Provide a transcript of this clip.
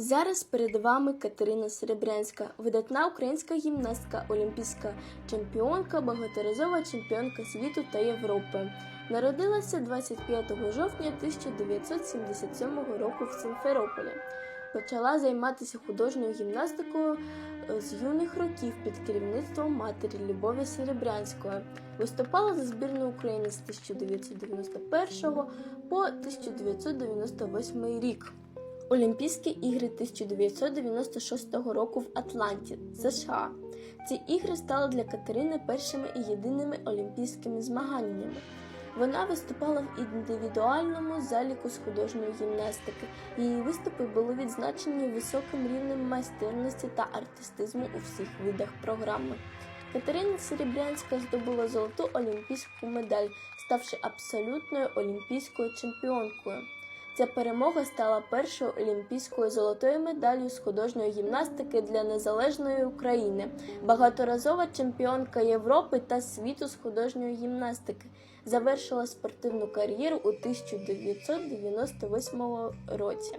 Зараз перед вами Катерина Серебрянська, видатна українська гімнастка, олімпійська чемпіонка, багаторазова чемпіонка світу та Європи. Народилася 25 жовтня 1977 року в Симферополі. Почала займатися художньою гімнастикою е, з юних років під керівництвом матері Любові Серебрянської. Виступала за збірну України з 1991 по 1998 рік. Олімпійські ігри 1996 року в Атланті, США. Ці ігри стали для Катерини першими і єдиними олімпійськими змаганнями. Вона виступала в індивідуальному заліку з художньої гімнастики. Її виступи були відзначені високим рівнем майстерності та артистизму у всіх видах програми. Катерина Серебрянська здобула золоту олімпійську медаль, ставши абсолютною олімпійською чемпіонкою. Ця перемога стала першою олімпійською золотою медаллю з художньої гімнастики для незалежної України, багаторазова чемпіонка Європи та світу з художньої гімнастики. Завершила спортивну кар'єру у 1998 році.